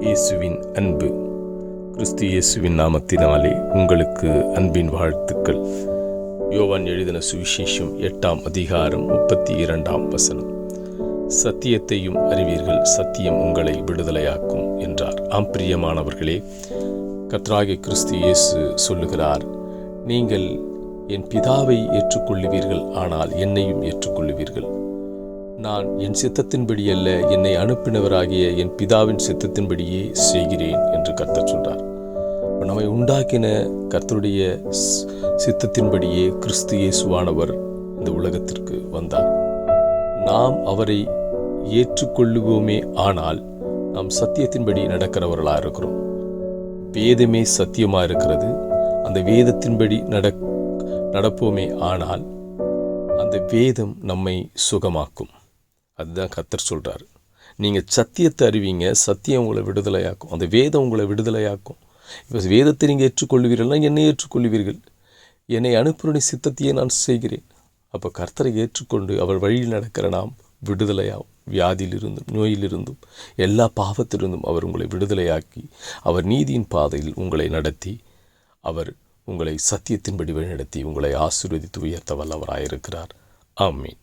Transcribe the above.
இயேசுவின் அன்பு. கிறிஸ்து இயேசுவின் நாமத்தினாலே உங்களுக்கு அன்பின் வாழ்த்துக்கள். யோவான் எழுதின சுவிசேஷம் எட்டாம் அதிகாரம் முப்பத்தி இரண்டாம் வசனம். சத்தியத்தையும் அறிவீர்கள் சத்தியம் உங்களை விடுதலையாக்கும் என்றார். ஆம் பிரியமானவர்களே கத்ராகி கிறிஸ்து இயேசு சொல்லுகிறார் நீங்கள் என் பிதாவை ஏற்றுக்கொள்ளுவீர்கள் ஆனால் என்னையும் ஏற்றுக்கொள்ளுவீர்கள். நான் என் சித்தத்தின்படி அல்ல என்னை அனுப்பினவராகிய என் பிதாவின் சித்தத்தின்படியே செய்கிறேன் என்று கர்த்தர் சொல்றார். நம்மை உண்டாக்கின கர்த்தருடைய சித்தத்தின்படியே கிறிஸ்து இயேசுவானவர் இந்த உலகத்திற்கு வந்தார். நாம் அவரை ஏற்றுக்கொள்ளுவோமே ஆனால் நாம் சத்தியத்தின்படி நடக்கிறவர்களாக இருக்கிறோம். வேதமே சத்தியமாக இருக்கிறது. அந்த வேதத்தின்படி நட நடப்போமே ஆனால் அந்த வேதம் நம்மை சுகமாக்கும். அதுதான் கத்தர் சொல்கிறார் நீங்கள் சத்தியத்தை அறிவிங்க சத்தியம் உங்களை விடுதலையாக்கும். அந்த வேதம் உங்களை விடுதலையாக்கும். இப்போ வேதத்தை நீங்கள் ஏற்றுக்கொள்வீர்கள்னா என்னை ஏற்றுக்கொள்வீர்கள் என்னை அனுப்புறணி சித்தத்தையே நான் செய்கிறேன். அப்போ கர்த்தரை ஏற்றுக்கொண்டு அவர் வழியில் நடக்கிற நாம் விடுதலையாகும். வியாதியிலிருந்தும் நோயிலிருந்தும் எல்லா பாவத்திலிருந்தும் அவர் உங்களை விடுதலையாக்கி அவர் நீதியின் பாதையில் உங்களை நடத்தி அவர் உங்களை சத்தியத்தின்படி வழிநடத்தி உங்களை ஆசீர்வதித்து உயர்த்த வல்லவராயிருக்கிறார் ஆமீன்.